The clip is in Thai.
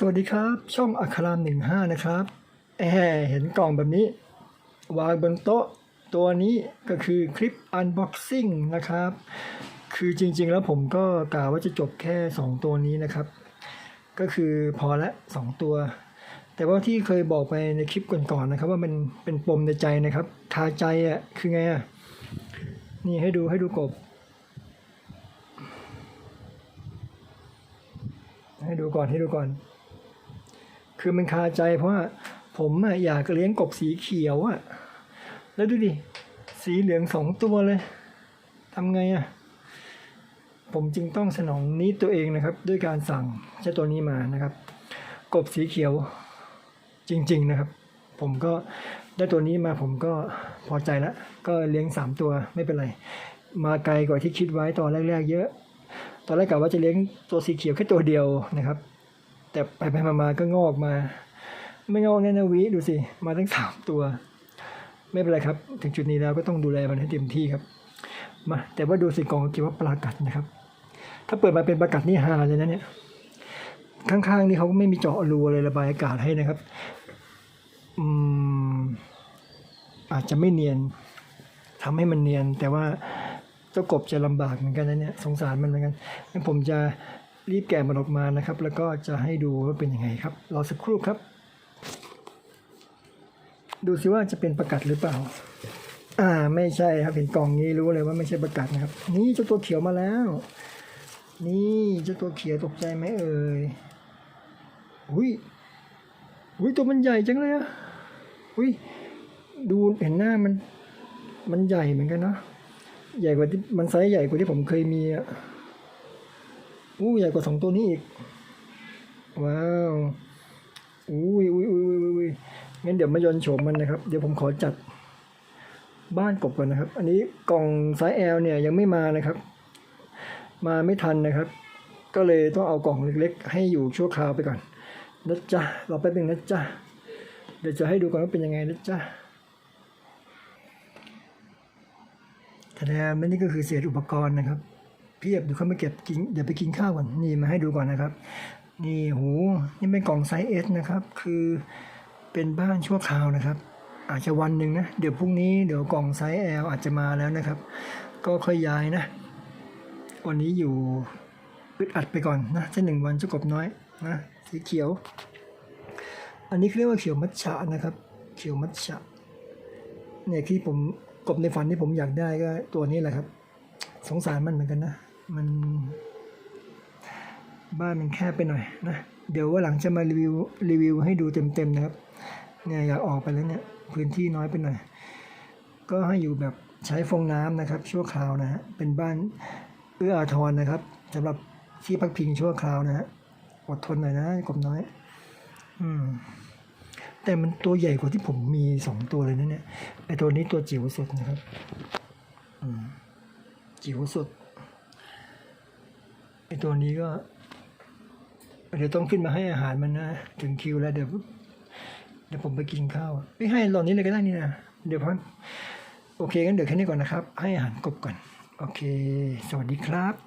สวัสดีครับ ช่องอัครามหนึ่งห้านะครับแอเห็นกล่องแบบนี้ วางบนโต๊ะตัวนี้ก็คือคลิป Unboxing นะครับ คือจริงๆแล้วผมก็กล่าวว่าจะจบแค่ 2 ตัวนี้นะครับ ก็คือพอละ2ตัว แต่ว่าที่เคยบอกไปในคลิปก่อนๆนะครับ ว่ามันเป็นปมในใจนะครับคาใจอะคือไงอะนี่ให้ดูให้ดูกบให้ดูก่อนให้ดูก่อน คือมันคาใจเพราะว่าผมอยากเลี้ยงกบสีเขียวอะแล้วดูดิ สีเหลืองสองตัวเลยทำไงอะผมจึงต้องสนองนี้ตัวเองนะครับ ด้วยการสั่งเจ้าตัวนี้มานะครับ กบสีเขียวจริง ๆนะครับ ผมก็ได้ตัวนี้มาผมก็พอใจละก็เลี้ยงสามตัวไม่เป็นไร มาไกลกว่าที่คิดไว้ตอนแรก ๆ เยอะ ตอนแรกกะว่าจะเลี้ยงตัวสีเขียวแค่ตัวเดียวนะครับ แต่ไปไปมามาก็งอกมา ไม่งอกแน่นะวิดูสิ มาทั้งสามตัว ไม่เป็นไรครับ ถึงจุดนี้แล้วก็ต้องดูแลมันให้เต็มที่ครับ มาแต่ว่าดูสิกองเกี่ยวว่าปลากัดนะครับ ถ้าเปิดมาเป็นปลากัดนี่ฮาเลยนะเนี่ย ข้างๆนี่เขาก็ไม่มีเจาะรูอะไรระบายอากาศให้นะครับ อืม อาจจะไม่เนียนทำให้มันเนียนแต่ว่าเจ้ากบจะลำบากเหมือนกันนะเนี่ยสงสารมันเหมือนกันงั้นผมจะ รีบแกะมันออกมานะครับ แล้วก็จะให้ดูว่าเป็นยังไงครับรอสักครู่ครับ ดูสิว่าจะเป็นประกัดหรือเปล่า อ่าไม่ใช่ครับเห็นกล่องนี้รู้เลยว่าไม่ใช่ประกัดนะครับ นี่เจ้าตัวเขียวมาแล้ว นี่เจ้าตัวเขียวตกใจไหมเอ่ยอุ้ยอุ้ยตัวมันใหญ่จังเลยอะอุ้ยดูเห็นหน้ามัน มันใหญ่เหมือนกันเนาะใหญ่กว่าที่มันไซส์ใหญ่กว่าที่ผมเคยมีอะ อู้ใหญ่กว่าสองตัวนี้อีก ว้าวอุ้ยอุ้ยอุ้ยอุ้ยอุ้ยงั้นเดี๋ยวมายนโฉมมันนะครับ เดี๋ยวผมขอจัดบ้านกบก่อนนะครับ อันนี้กล่องไซส์ L เนี่ยยังไม่มานะครับ มาไม่ทันนะครับ ก็เลยต้องเอากล่องเล็กๆ ให้อยู่ชั่วคราวไปก่อนนะจ๊ะรอแป๊บนึงนะจ๊ะเดี๋ยวจะให้ดูก่อนว่าเป็นยังไงนะจ๊ะแต่แล้วนี่ก็คือเศษอุปกรณ์นะครับ เพียบเดี๋ยวเขามาเก็บกินเดี๋ยวไปกินข้าวก่อนนี่มาให้ดูก่อนนะครับ นี่โหนี่เป็นกล่องไซส์เอสนะครับ คือเป็นบ้านชั่วคราวนะครับ อาจจะวันหนึ่งนะเดี๋ยวพรุ่งนี้เดี๋ยวกล่องไซส์แอลอาจจะมาแล้วนะครับ ก็ค่อยย้ายนะ วันนี้อยู่อึดอัดไปก่อนนะแค่หนึ่งวันจ้ากบน้อยนะสีเขียว อันนี้เขาเรียกว่าเขียวมัทฉะนะครับ เขียวมัทฉะเนี่ยที่ผมกบในฝันที่ผมอยากได้ก็ตัวนี้แหละครับ สงสารมันเหมือนกันนะ มันบ้านมันแคบไปหน่อยนะ เดี๋ยวว่าหลังจะมารีวิวรีวิวให้ดูเต็มๆนะครับ เนี่ยอยากออกไปแล้วเนี่ยพื้นที่น้อยไปหน่อย ก็ให้อยู่แบบใช้ฟองน้ำนะครับ ชั่วคราวนะฮะ เป็นบ้านเอื้ออาทรนะครับสำหรับที่พักพิงชั่วคราวนะฮะ อดทนหน่อยนะกบน้อย อืม แต่มันตัวใหญ่กว่าที่ผมมีสองตัวเลยนะเนี่ยไอตัวนี้ตัวจิ๋วสุดนะครับ อืม จิ๋วสุด ไอตัวนี้ก็ เดี๋ยวต้องขึ้นมาให้อาหารมันนะถึงคิวแล้วเดี๋ยวเดี๋ยวผมไปกินข้าวไม่ให้หล่อนนี้เลยก็ได้นี่นะเดี๋ยวพันโอเคงั้นเดี๋ยวแค่นี้ก่อนนะครับ ให้อาหารกบก่อน โอเค สวัสดีครับ